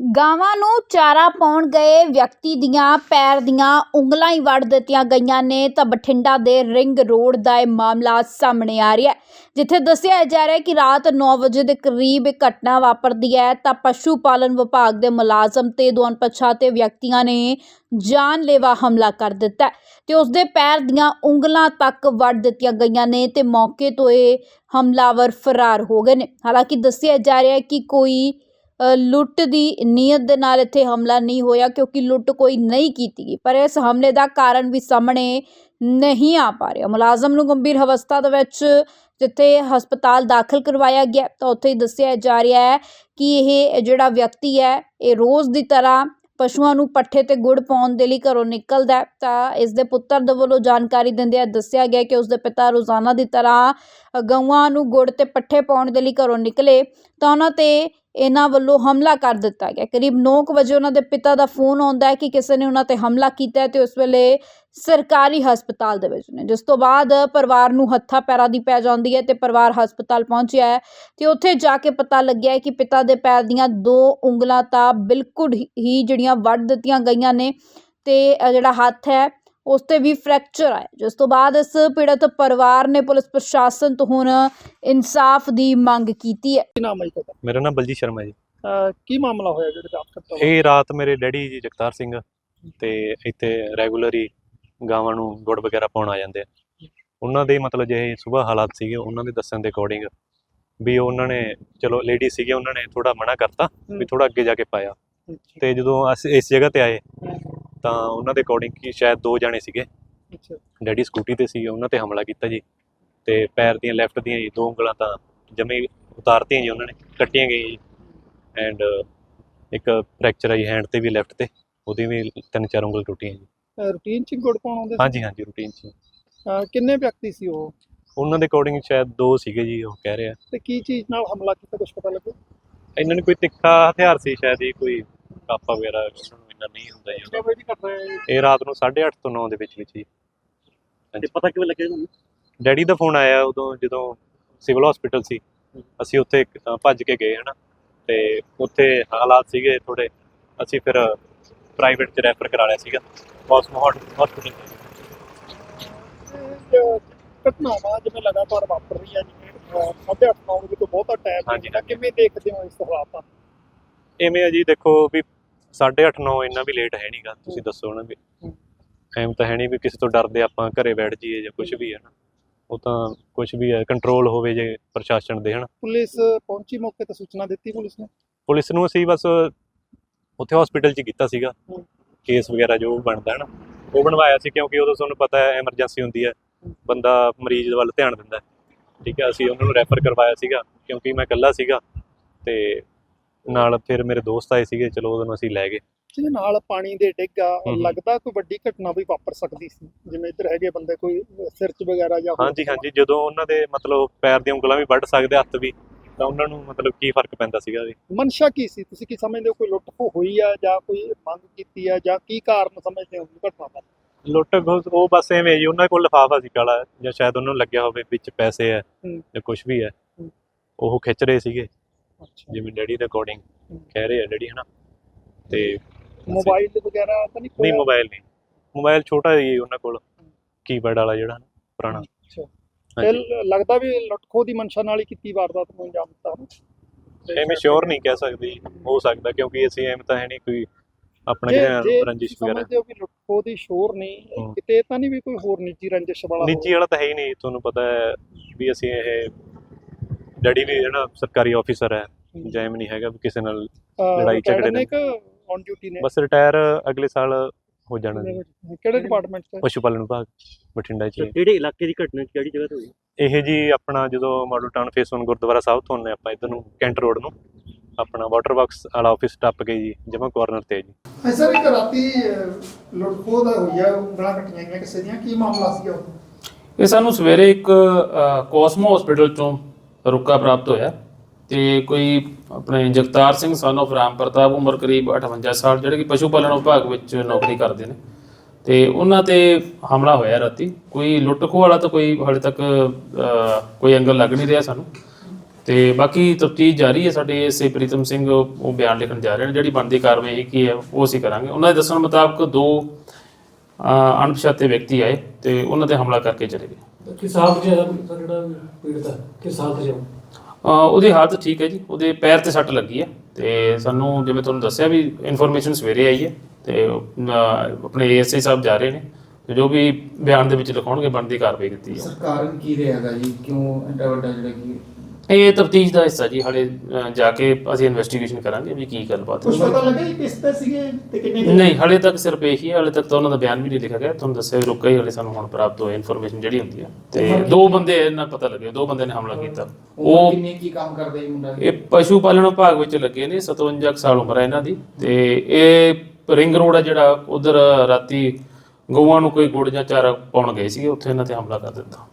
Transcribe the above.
ਗਾਵਾਂ ਨੂੰ ਚਾਰਾ ਪਾਉਣ ਗਏ ਵਿਅਕਤੀ ਦੀਆਂ ਪੈਰ ਦੀਆਂ ਉਂਗਲਾਂ ਹੀ ਵੱਢ ਦਿੱਤੀਆਂ ਗਈਆਂ ਨੇ, ਤਾਂ ਬਠਿੰਡਾ ਦੇ ਰਿੰਗ ਰੋਡ ਦਾ ਇਹ ਮਾਮਲਾ ਸਾਹਮਣੇ ਆ ਰਿਹਾ ਹੈ, ਜਿੱਥੇ ਦੱਸਿਆ ਜਾ ਰਿਹਾ ਹੈ ਕਿ ਰਾਤ 9 ਵਜੇ ਦੇ ਕਰੀਬ ਇਹ ਘਟਨਾ ਵਾਪਰਦੀ ਹੈ, ਤਾਂ ਪਸ਼ੂ ਪਾਲਣ ਵਿਭਾਗ ਦੇ ਮੁਲਾਜ਼ਮ ਤੇ ਦੋ ਅਣਪਛਾਤੇ ਵਿਅਕਤੀਆਂ ਨੇ ਜਾਨਲੇਵਾ ਹਮਲਾ ਕਰ ਦਿੱਤਾ ਹੈ ਤੇ ਉਸਦੇ ਪੈਰ ਦੀਆਂ ਉਂਗਲਾਂ ਤੱਕ ਵੱਢ ਦਿੱਤੀਆਂ ਗਈਆਂ ਨੇ ਤੇ ਮੌਕੇ ਤੋਂ ਇਹ ਹਮਲਾਵਰ ਫਰਾਰ ਹੋ ਗਏ ਨੇ। ਹਾਲਾਂਕਿ ਦੱਸਿਆ ਜਾ ਰਿਹਾ ਹੈ ਕਿ ਕੋਈ ਲੁੱਟ ਦੀ ਨੀਅਤ ਦੇ ਨਾਲ ਇੱਥੇ ਹਮਲਾ ਨਹੀਂ ਹੋਇਆ ਕਿਉਂਕਿ ਲੁੱਟ ਕੋਈ ਨਹੀਂ ਕੀਤੀ ਗਈ। ਪਰ ਇਸ ਹਮਲੇ ਦਾ ਕਾਰਨ ਵੀ ਸਾਹਮਣੇ ਨਹੀਂ ਆ ਪਾ ਰਿਹਾ। ਮੁਲਾਜ਼ਮ ਨੂੰ ਗੰਭੀਰ ਅਵਸਥਾ ਦੇ ਵਿੱਚ ਜਿੱਥੇ ਹਸਪਤਾਲ ਦਾਖਲ ਕਰਵਾਇਆ ਗਿਆ, ਤਾਂ ਉੱਥੇ ਹੀ ਦੱਸਿਆ ਜਾ ਰਿਹਾ ਹੈ ਕਿ ਇਹ ਜਿਹੜਾ ਵਿਅਕਤੀ ਹੈ, ਇਹ ਰੋਜ਼ ਦੀ ਤਰ੍ਹਾਂ ਪਸ਼ੂਆਂ ਨੂੰ ਪੱਠੇ ਤੇ ਗੁੜ ਪਾਉਣ ਦੇ ਲਈ ਘਰੋਂ ਨਿਕਲਦਾ ਤਾਂ ਇਸ ਦੇ ਪੁੱਤਰ ਦੇ ਵੱਲੋਂ ਜਾਣਕਾਰੀ ਦਿੰਦਿਆਂ ਦੱਸਿਆ ਗਿਆ ਕਿ ਉਸ ਦੇ ਪਿਤਾ ਰੋਜ਼ਾਨਾ ਦੀ ਤਰ੍ਹਾਂ ਗਊਆਂ ਨੂੰ ਗੁੜ ਤੇ ਪੱਠੇ ਪਾਉਣ ਦੇ ਲਈ ਘਰੋਂ ਨਿਕਲੇ, ਤਾਂ ਉਹਨਾਂ ਤੇ ਇਹਨਾਂ ਵੱਲੋਂ ਹਮਲਾ ਕਰ ਦਿੱਤਾ ਗਿਆ। ਕਰੀਬ 9 ਵਜੇ ਉਹਨਾਂ ਦੇ ਪਿਤਾ ਦਾ ਫੋਨ ਆਉਂਦਾ ਹੈ ਕਿ ਕਿਸੇ ਨੇ ਉਹਨਾਂ ਤੇ ਹਮਲਾ ਕੀਤਾ ਹੈ ਤੇ ਉਸ ਵੇਲੇ ਸਰਕਾਰੀ ਹਸਪਤਾਲ ਦੇ ਵਿੱਚ ਨੇ। ਜਿਸ ਤੋਂ ਬਾਅਦ ਪਰਿਵਾਰ ਨੂੰ ਹੱਥਾਂ ਪੈਰਾਂ ਦੀ ਪੈ ਜਾਂਦੀ ਹੈ ਤੇ ਪਰਿਵਾਰ ਹਸਪਤਾਲ ਪਹੁੰਚਿਆ ਹੈ ਤੇ ਉੱਥੇ ਜਾ ਕੇ ਪਤਾ ਲੱਗਿਆ ਹੈ ਕਿ ਪਿਤਾ ਦੇ ਪੈਰ ਦੀਆਂ ਦੋ ਉਂਗਲਾਂ ਤਾਂ ਬਿਲਕੁਲ ਹੀ- ਜਿਹੜੀਆਂ ਵੱਢ ਦਿੱਤੀਆਂ ਗਈਆਂ ਨੇ ਤੇ ਜਿਹੜਾ ਹੱਥ ਹੈ ਉਸ ਤੇ ਵੀ ਫ੍ਰੈਕਚਰ ਆਇਆ। ਜਿਸ ਤੋਂ ਬਾਅਦ ਇਸ ਪੀੜਤ ਪਰਿਵਾਰ ਨੇ ਪੁਲਿਸ ਪ੍ਰਸ਼ਾਸਨ ਤੋਂ ਹੁਣ ਇਨਸਾਫ ਦੀ ਮੰਗ ਕੀਤੀ ਹੈ। ਕੀ ਨਾਮ ਹੈ ਜੀ ਤੁਹਾਡਾ? ਮੇਰਾ ਨਾਮ ਬਲਜੀਤ ਸ਼ਰਮਾ ਜੀ। ਅਹ ਕੀ ਮਾਮਲਾ ਹੋਇਆ ਜਿਹੜੇ ਤੇ ਆਪ ਕਰਤਾ ਇਹ ਰਾਤ ਮੇਰੇ ਡੈਡੀ ਜੀ ਜਗਤਾਰ ਸਿੰਘ ਤੇ ਇੱਥੇ ਰੈਗੂਲਰ ਹੀ ਗਾਵਾਂ ਨੂੰ ਗੁੜ ਵਗੈਰਾ ਪਾਉਣ ਆ ਜਾਂਦੇ ਆ। ਉਹਨਾਂ ਦੇ ਮਤਲਬ ਜੇ ਸਵੇਰ ਹਾਲਾਤ ਸੀਗੇ ਉਹਨਾਂ ਦੇ ਦੱਸਣ ਦੇ ਅਕੋਰਡਿੰਗ ਵੀ ਉਹਨਾਂ ਨੇ ਚਲੋ ਲੇਡੀ ਸੀਗੇ ਉਹਨਾਂ ਨੇ ਥੋੜਾ ਮਨਾ ਕਰਤਾ ਵੀ ਥੋੜਾ ਅੱਗੇ ਜਾ ਕੇ ਪਾਇਆ। ਤੇ ਜਦੋਂ ਅਸੀਂ ਇਸ ਜਗ੍ਹਾ ਤੇ ਆਏ ਤਾਂ ਉਹਨਾਂ ਦੇ ਅਕੋਰਡਿੰਗ ਕਿ ਸ਼ਾਇਦ ਦੋ ਜਾਣੇ ਸੀਗੇ। ਅੱਛਾ। ਡੈਡੀ ਸਕੂਟੀ ਤੇ ਸੀਗੇ ਉਹਨਾਂ ਤੇ ਹਮਲਾ ਕੀਤਾ ਜੀ। ਤੇ ਪੈਰ ਦੀਆਂ ਲੈਫਟ ਦੀਆਂ ਜੀ ਦੋ ਉਂਗਲਾਂ ਤਾਂ ਜਮੇ ਉਤਾਰਤੀਆਂ ਜੀ ਉਹਨਾਂ ਨੇ ਕੱਟੀਆਂ ਗਈਆਂ ਜੀ। ਐਂਡ ਇੱਕ ਫ੍ਰੈਕਚਰ ਆਈ ਹੈਂਡ ਤੇ ਵੀ ਲੈਫਟ ਤੇ। ਉਹਦੀ ਵੀ ਤਿੰਨ ਚਾਰ ਉਂਗਲ ਟੁੱਟੀਆਂ ਜੀ। ਰੂਟੀਨ ਚ ਗੁੜ ਪਾਉਣ ਆਉਂਦੇ ਸੀ? ਹਾਂਜੀ ਹਾਂਜੀ ਰੂਟੀਨ 'ਚ ਕਿੰਨੇ ਵਿਅਕਤੀ ਸੀ ਉਹ? ਉਹਨਾਂ ਦੇ ਅਕੋਰਡਿੰਗ ਸ਼ਾਇਦ ਦੋ ਸੀਗੇ ਜੀ ਉਹ ਕਹਿ ਰਿਹਾ। ਤੇ ਕੀ ਚੀਜ਼ ਨਾਲ ਹਮਲਾ ਕੀਤਾ ਕੁਝ ਪਤਾ ਲੱਗਿਆ ਇਹਨਾਂ ਨੇ ਕੋਈ ਤਿੱਖਾ ਹਥਿਆਰ ਸੀ ਸ਼ਾਇਦ ਇਹ ਕੋਈ ਕਾਪਾ ਵਗੈਰਾ। ਉਹਨਾਂ ਨੂੰ ਇੰਨਾ ਨਹੀਂ ਹੁੰਦਾ ਜੀ ਕਿੰਨੇ ਵਜੇ ਦੀ ਘਟਨਾ ਹੈ ਇਹ ਰਾਤ ਨੂੰ 8:30 ਤੋਂ 9 ਦੇ ਵਿੱਚ ਵਿੱਚ ਜੀ। ਤੇ ਪਤਾ ਕਿਵੇਂ ਲੱਗਿਆ ਤੁਹਾਨੂੰ? ਡੈਡੀ ਦਾ ਫੋਨ ਆਇਆ ਉਦੋਂ ਜਦੋਂ ਸਿਵਲ ਹਸਪੀਟਲ ਸੀ। ਅਸੀਂ ਉੱਥੇ ਇੱਕ, ਅ, ਭੱਜ ਕੇ ਗਏ ਹਨਾ। ਤੇ ਉੱਥੇ ਹਾਲਾਤ ਸੀਗੇ ਥੋੜੇ ਅਸੀਂ ਫਿਰ ਪ੍ਰਾਈਵੇਟ ਚ ਰੈਫਰ ਕਰਾ ਲਿਆ ਸੀਗਾ। ਕੋਸਮੋ ਹਸਪੀਟਲ ਇਹ ਘਟਨਾਵਾਂ ਜਿਵੇਂ ਲਗਾਤਾਰ ਵਾਪਰ ਰਹੀਆਂ ਜਿਵੇਂ ਅਹ ਸਾਢੇ ਅੱਠ ਨੌ ਵਜੇ ਤੋਂ ਬਹੁਤਾ ਟਾਈਮ ਹਾਂਜੀ, ਤਾਂ ਕਿਵੇਂ ਦੇਖਦੇ ਹੋ ਇਸ ਹਾਲਾਤਾਂ? ਐਵੇਂ ਆ ਜੀ ਦੇਖੋ ਵੀ 8:30 9 ਇੰਨਾ ਵੀ ਲੇਟ ਹੈ ਨਹੀਂਗਾ ਤੁਸੀਂ ਦੱਸੋ ਨਾ ਵੀ। ਐਮ ਤਾਂ ਹੈ ਨਹੀਂ ਵੀ ਕਿਸੇ ਤੋਂ ਡਰਦੇ ਆਪਾਂ ਘਰੇ ਬੈਠ ਜਾਈਏ ਜਾਂ ਕੁਝ ਵੀ ਹੈ ਨਾ। ਉਹ ਤਾਂ ਕੁਝ ਵੀ ਹੈ ਕੰਟਰੋਲ ਹੋਵੇ ਜੇ ਪ੍ਰਸ਼ਾਸਨ ਦੇ ਹਨਾ। ਪੁਲਿਸ ਪਹੁੰਚੀ ਮੌਕੇ ਤੇ ਸੂਚਨਾ ਦਿੱਤੀ ਪੁਲਿਸ ਨੇ? ਪੁਲਿਸ ਨੂੰ ਅਸੀਂ ਬਸ ਉੱਥੇ ਹਸਪੀਟਲ 'ਚ ਕੀਤਾ ਸੀਗਾ। ਕੇਸ ਵਗੈਰਾ ਜੋ ਬਣਦਾ ਹੈ ਨਾ ਉਹ ਬਣਵਾਇਆ ਸੀ ਕਿਉਂਕਿ ਉਦੋਂ ਤੁਹਾਨੂੰ ਪਤਾ ਹੈ ਐਮਰਜੈਂਸੀ ਹੁੰਦੀ ਹੈ। ਬੰਦਾ ਮਰੀਜ਼ ਵੱਲ ਧਿਆਨ ਦਿੰਦਾ। ਠੀਕ ਹੈ ਅਸੀਂ ਉਹਨਾਂ ਨੂੰ ਰੈਫਰ ਕਰਵਾਇਆ ਸੀਗਾ ਕਿਉਂਕਿ ਮੈਂ ਇਕੱਲਾ ਸੀਗਾ। ਤੇ ਨਾਲ ਫਿਰ ਮੇਰੇ ਦੋਸਤ ਆਏ ਸੀਗੇ ਚਲੋ ਉਹਨਾਂ ਨੂੰ ਅਸੀਂ ਲੈ ਗਏ। ਜਿਹਦੇ ਨਾਲ ਪਾਣੀ ਦੇ ਡਿੱਗਾ। ਲੱਗਦਾ ਕੋਈ ਵੱਡੀ ਘਟਨਾ ਵੀ ਵਾਪਰ ਸਕਦੀ ਸੀ। ਜਿਵੇਂ ਇੱਧਰ ਹੈਗੇ ਬੰਦੇ ਕੋਈ ਸਿਰ 'ਚ ਵਗੈਰਾ ਜਾਂ ਹਾਂਜੀ ਹਾਂਜੀ ਜਦੋਂ ਉਹਨਾਂ ਦੇ ਮਤਲਬ ਪੈਰ ਦੀਆਂ ਉਂਗਲਾਂ ਵੀ ਵੱਢ ਸਕਦੇ ਹੱਥ ਵੀ ਤਾਂ ਉਹਨਾਂ ਨੂੰ ਮਤਲਬ ਕੀ ਫ਼ਰਕ ਪੈਂਦਾ ਸੀਗਾ ਵੀ? ਮਨਸ਼ਾ ਕੀ ਸੀ? ਤੁਸੀਂ ਕੀ ਸਮਝਦੇ ਹੋ ਕੋਈ ਲੁੱਟ ਖੋਹ ਹੋਈ ਆ ਜਾਂ ਕੋਈ ਮੰਗ ਕੀਤੀ ਆ ਜਾਂ ਕੀ ਕਾਰਨ ਸਮਝਦੇ ਹੋ ਘਟਨਾ ਦਾ? ਲੁੱਟ ਖੋਹ ਉਹ ਬਸ ਐਵੇਂ ਜੀ ਉਹਨਾਂ ਕੋਲ ਲਿਫਾਫਾ ਸੀ ਕਾਲਾ ਜਾਂ ਸ਼ਾਇਦ ਉਹਨਾਂ ਨੂੰ ਲੱਗਿਆ ਹੋਵੇ ਵਿੱਚ ਪੈਸੇ ਹੂੰ। ਜਾਂ ਕੁਝ ਵੀ ਹੈ ਹੂੰ। ਉਹ ਖਿੱਚ ਰਹੇ ਸੀਗੇ। ਜਿਵੇਂ ਡੈਡੀ ਦੇ ਅਕੋਰਡਿੰਗ। ਕਹਿ ਰਹੇ ਆ ਡੈਡੀ ਹਨਾ? ਤੇ ਮੋਬਾਈਲ ਵਗੈਰਾ ਤਾਂ ਨਹੀਂ ਨਹੀਂ? ਮੋਬਾਈਲ ਨਹੀਂ। ਮੋਬਾਈਲ ਛੋਟਾ ਹੀ ਉਹਨਾਂ ਕੋਲ ਕੀਪੈਡ ਵਾਲਾ ਜਿਹੜਾ ਨਾ, ਪੁਰਾਣਾ ਤੇ ਲੱਗਦਾ ਵੀ ਲੁੱਟ ਖੋਹ ਦੀ ਮਨਸ਼ਾ ਨਾਲ ਹੀ ਕੀਤੀ ਵਾਰਦਾਤ ਨੂੰ ਅੰਜਾਮ ਦਿੱਤਾ ਐਵੇਂ ਸ਼ੋਰ ਨਹੀਂ ਕਹਿ ਸਕਦੇ ਹੋ ਸਕਦਾ ਕਿਉਂਕਿ ਅਸੀਂ ਐਵੇਂ ਤਾਂ ਹੈ ਨਹੀਂ ਕੋਈ ਆਪਣਾ ਜਿਹੜਾ ਰੰਜਿਸ਼ ਵਗੈਰਾ। ਸਮਝਦੇ ਹੋ ਵੀ ਲੁੱਟ ਖੋਹ ਦੀ ਸ਼ੋਰ ਨਹੀਂ। ਕਿਤੇ ਤਾਂ ਨਹੀਂ ਵੀ ਕੋਈ ਹੋਰ ਨਿੱਜੀ ਰੰਜਿਸ਼ ਵਾਲਾ ਨਿੱਜੀ ਵਾਲਾ ਤਾਂ ਹੈ ਹੀ ਨਹੀਂ ਤੁਹਾਨੂੰ ਪਤਾ ਹੈ ਵੀ ਅਸੀਂ ਇਹ ਡੈਡੀ ਵੀ ਜਿਹੜਾ ਸਰਕਾਰੀ ਆਫੀਸਰ ਹੈ ਹੋਵੇ? ਜਾਂ ਐਵੇਂ ਨਹੀਂ ਹੈਗਾ ਵੀ ਕਿਸੇ ਨਾਲ ਲੜਾਈ ਝਗੜੇ ਨੇ ਔਨ ਡਿਊਟੀ ਨੇ? ਬਸ ਰਿਟਾਇਰ ਅਗਲੇ ਸਾਲ ਹੋ ਜਾਣਾ ਜੀ। ਕਿਹੜੇ ਡਿਪਾਰਟਮੈਂਟ ਚ ਪਸ਼ੂ ਪਾਲਣ ਵਿਭਾਗ ਬਠਿੰਡਾ ਚ ਕਿਹੜੇ ਇਲਾਕੇ ਦੀ ਘਟਨਾ ਕਿਹੜੀ ਜਗ੍ਹਾ ਤੇ ਹੋਈ? ਇਹ ਜੀ ਆਪਣਾ ਜਦੋਂ ਮਾਡਲ ਟਾਊਨ ਫੇਸ 1 ਗੁਰਦੁਆਰਾ ਸਾਹਿਬ ਤੋਂ ਆਉਂਦੇ ਆਪਾਂ ਇਧਰ ਨੂੰ ਕੈਂਟ ਰੋਡ ਨੂੰ ਆਪਣਾ ਵਾਟਰ ਬਾਕਸ ਵਾਲਾ ਆਫਿਸ ਟੱਪ ਕੇ ਜੀ ਜਮਾ ਕਾਰਨਰ ਤੇ ਜੀ। ਸਰ ਇੱਕ ਰਾਤੀ ਲੁੱਟ ਖੋਹ ਦਾ ਹੋਇਆ ਕੱਟੀਆਂ ਗਈਆਂ ਕਿਸੇ ਦੀਆਂ ਕੀ ਮਾਮਲਾ ਸੀ ਉਹ? ਇਹ ਸਾਨੂੰ ਸਵੇਰੇ ਇੱਕ ਕੋਸਮੋ ਹਸਪੀਟਲ ਤੋਂ ਰੁਕਾ ਪ੍ਰਾਪਤ ਹੋਇਆ। ਤੇ ਕੋਈ ਆਪਣੇ ਜਗਤਾਰ ਸਿੰਘ ਸਨ of ਰਾਮ ਪ੍ਰਤਾਪ, ਉਮਰ ਕਰੀਬ 58 ਸਾਲ, ਜਿਹੜੇ ਕਿ ਪਸ਼ੂ ਪਾਲਣ ਵਿਭਾਗ ਵਿੱਚ ਨੌਕਰੀ ਕਰਦੇ ਨੇ। ਤੇ ਉਹਨਾਂ ਤੇ ਹਮਲਾ ਹੋਇਆ ਰਾਤੀ। ਕੋਈ ਲੁੱਟ ਖੋਹ ਵਾਲਾ ਤਾਂ ਕੋਈ ਹਾਲੇ ਤੱਕ ਕੋਈ ਐਂਗਲ ਲੱਗ ਨਹੀਂ ਰਿਹਾ ਸਾਨੂੰ। ਤੇ ਬਾਕੀ ਤਫਤੀਸ਼ ਜਾਰੀ ਹੈ ਸਾਡੇ ਐਸਏ ਪ੍ਰੀਤਮ ਸਿੰਘ, ਉਹ ਬਿਆਨ ਲਿਖਣ ਜਾ ਰਹੇ ਨੇ। ਜਿਹੜੀ ਬਣਦੀ ਕਾਰਵਾਈ ਕੀ ਹੈ, ਉਹ ਅਸੀਂ ਕਰਾਂਗੇ। ਉਹਨਾਂ ਦੇ ਦੱਸਣ ਮੁਤਾਬਕ ਦੋ ਅਣਪਛਾਤੇ ਵਿਅਕਤੀ ਆਏ। ਤੇ ਉਹਨਾਂ ਤੇ ਹਮਲਾ ਕਰਕੇ ਚਲੇ ਗਏ। ਕਿਸ ਹਾਲਤ 'ਚ ਹੈ ਸਰ ਜਿਹੜਾ ਪੀੜਤ ਹੈ ਕਿਸ ਹਾਲਤ 'ਚ ਹੈ ਉਹ? ਅਹ ਉਹਦੀ ਹਾਲਤ ਠੀਕ ਹੈ ਜੀ। ਉਹਦੇ ਪੈਰ ਤੇ ਸੱਟ ਲੱਗੀ ਹੈ ਤੇ ਸਾਨੂੰ ਜਿਵੇਂ ਤੁਹਾਨੂੰ ਦੱਸਿਆ ਵੀ ਇਨਫੋਰਮੇਸ਼ਨ ਸਵੇਰੇ ਆਈ ਹੈ ਤੇ ਆਪਣੇ ਏਐਸਆਈ ਸਾਹਿਬ ਜਾ ਰਹੇ ਨੇ ਤੇ ਜੋ ਵੀ ਬਿਆਨ ਦੇ ਵਿੱਚ ਲਿਖਾਉਣਗੇ ਬਣਦੀ ਕਾਰਵਾਈ ਕੀਤੀ ਹੈ ਸਰ ਕਾਰਨ ਕੀ ਰਿਹਾਗਾ ਜੀ? ਕਿਉਂ ਐਡਾ ਵੱਡਾ ਜਿਹੜਾ ਕਿ ਇਹ ਤਫਤੀਸ਼ ਦਾ ਹਿੱਸਾ ਜੀ ਹਾਲੇ ਜਾ ਕੇ ਅਸੀਂ ਇਨਵੈਸਟੀਗੇਸ਼ਨ ਕਰਾਂਗੇ ਵੀ ਕੀ ਗੱਲਬਾਤ ਕੁਝ ਹੈ ਪਤਾ ਲੱਗਾ ਕਿਸ ਤੇ ਸੀਗੇ ਤੇ ਕਿੰਨੇ ਨਹੀਂ ਹਾਲੇ ਤੱਕ ਸਿਰਫ ਇਹੀ ਹੈ ਹਾਲੇ ਤੱਕ ਤਾਂ ਉਹਨਾਂ ਦਾ ਬਿਆਨ ਵੀ ਨਹੀਂ ਲਿਖਿਆ ਗਿਆ। ਤੁਹਾਨੂੰ ਦੱਸਿਆ ਵੀ ਰੁਕਾ ਹੀ ਹਾਲੇ ਸਾਨੂੰ ਹੁਣ ਪ੍ਰਾਪਤ ਹੋਈ ਇਨਫੋਰਮੇਸ਼ਨ ਜਿਹੜੀ ਹੁੰਦੀ ਹੈ। ਤੇ ਦੋ ਬੰਦੇ ਇਹਨਾਂ ਪਤਾ ਲੱਗੇ ਦੋ ਬੰਦੇ ਨੇ ਹਮਲਾ ਕੀਤਾ। ਉਹ ਉਹ ਕਿੰਨੇ ਕੀ ਕੰਮ ਕਰਦਾ ਜੀ ਮੁੰਡਾ ਇਹ ਪਸ਼ੂ ਪਾਲਣ ਵਿਭਾਗ ਵਿੱਚ ਲੱਗੇ ਨੇ 57 ਕੁ ਸਾਲ ਉਮਰ ਹੈ ਇਹਨਾਂ ਦੀ। ਤੇ ਇਹ ਰਿੰਗ ਰੋਡ ਆ ਜਿਹੜਾ ਉਧਰ ਰਾਤੀ ਗਊਆਂ ਨੂੰ ਕੋਈ ਗੁੜ ਜਾਂ ਚਾਰਾ ਪਾਉਣ ਗਏ ਸੀਗੇ ਉੱਥੇ ਇਹਨਾਂ ਤੇ ਹਮਲਾ ਕਰ ਦਿੱਤਾ।